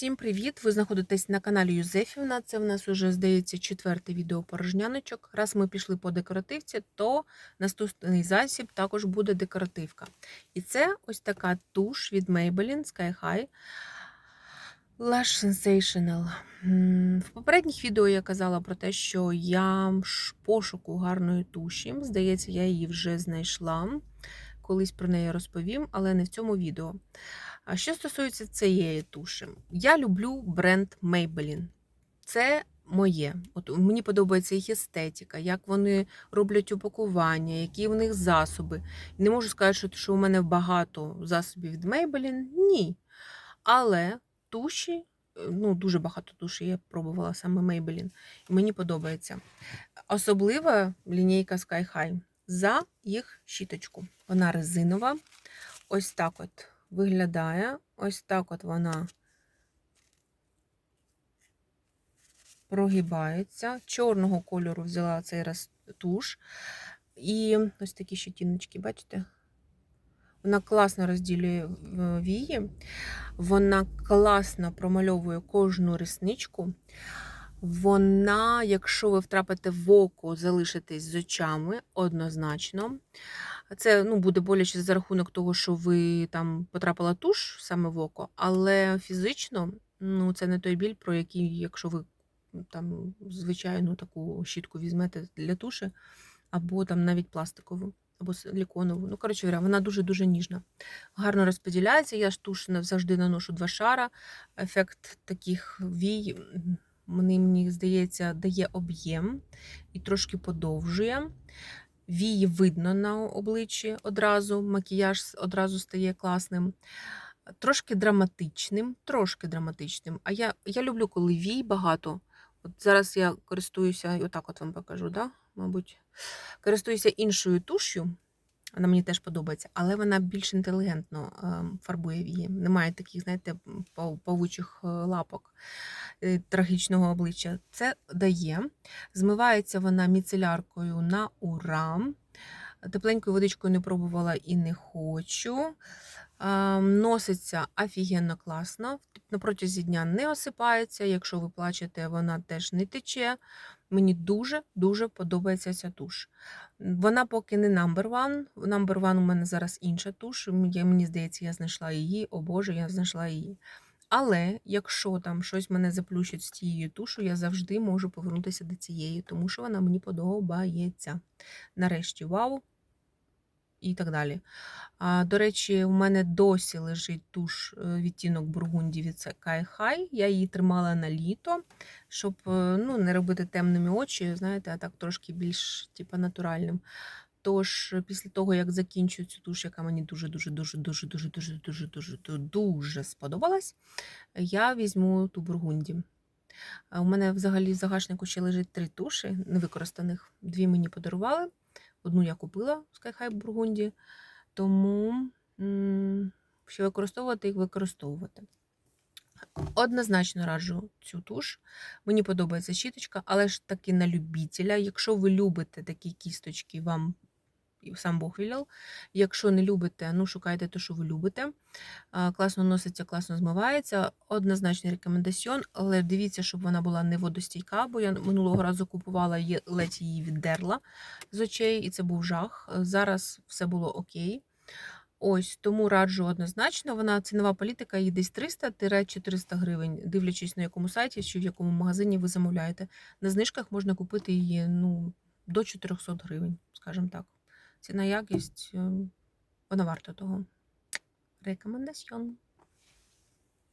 Всім привіт! Ви знаходитесь на каналі Юзефівна. Це в нас уже, здається, четверте відео порожняночок. Раз ми пішли по декоративці, то наступний засіб також буде декоративка. І це ось така туш від Maybelline Sky High Lash Sensational. В попередніх відео я казала про те, що я ж пошуку гарної туші. Здається, я її вже знайшла. Колись про неї розповім, але не в цьому відео. Що стосується цієї туші, я люблю бренд Maybelline. Це моє. От мені подобається їх естетика, як вони роблять упакування, які в них засоби. Не можу сказати, що, у мене багато засобів від Maybelline. Ні. Але туші, е, ну дуже багато туші я пробувала саме Maybelline. Мені подобається. Особлива лінійка Sky High за їх щіточку. Вона резинова. Ось так от виглядає. Ось так от вона прогибається. Чорного кольору взяла цей раз туш. І ось такі щетіночки, бачите? Вона класно розділює вії, вона класно промальовує кожну ресничку. Вона, якщо ви втрапите в око, залишитесь з очами однозначно. Це ну, буде боляче за рахунок того, що ви там потрапила туш саме в око, але фізично ну, це не той біль, про який, якщо ви там звичайну таку щітку візьмете для туші, або там навіть пластикову, або силіконову. Ну, коротше говоря, вона дуже-дуже ніжна. Гарно розподіляється. Я ж туш завжди наношу два шара. Ефект таких вій. Мені, мені здається, дає об'єм і трошки подовжує. Вії видно на обличчі одразу, макіяж одразу стає класним. Трошки драматичним, трошки драматичним. А я, я люблю, коли вій багато. От зараз я користуюся, отак от вам покажу, да? мабуть, користуюся іншою туш'ю. Вона мені теж подобається, але вона більш інтелігентно ем, фарбує вії. Немає таких, знаєте, павучих е, лапок е, трагічного обличчя. Це дає. Змивається вона міцеляркою на ура. Тепленькою водичкою не пробувала і не хочу. А, Носиться офігенно класно. На протязі дня не осипається. Якщо ви плачете, вона теж не тече. Мені дуже-дуже подобається ця туш. Вона поки не number one. Number one у мене зараз інша туш. Мені здається, я знайшла її. О Боже, я знайшла її. Але якщо там щось мене заплющить з тією тушу, я завжди можу повернутися до цієї, тому що вона мені подобається. Нарешті, вау! І так далі. А, до речі, у мене досі лежить туш е, відтінок Бургунді від Sky High. Я її тримала на літо, щоб е, ну, не робити темними очі, знаєте, а так трошки більш типу, натуральним. Тож, е, після того, як закінчу цю туш, яка мені дуже-дуже дуже дуже дуже дуже дуже дуже дуже сподобалась, я візьму ту Бургунді. У мене взагалі в загашнику ще лежить три туші невикористаних. Дві мені подарували. Одну я купила в Sky Бургунді, тому що використовувати їх використовувати. Однозначно раджу цю туш. Мені подобається щіточка, але ж таки на любителя. Якщо ви любите такі кісточки, вам сам Бог віляв. Якщо не любите, ну шукайте те, що ви любите. Класно носиться, класно змивається. Однозначний рекомендаціон, але дивіться, щоб вона була не водостійка, бо я минулого разу купувала її, ледь її віддерла з очей, і це був жах. Зараз все було окей. Ось тому раджу однозначно. Вона цінова політика, її десь 300-400 гривень, дивлячись на якому сайті чи в якому магазині ви замовляєте. На знижках можна купити її ну, до 400 гривень, скажімо так. Ціна якість, е, вона варта того. Рекомендаціон.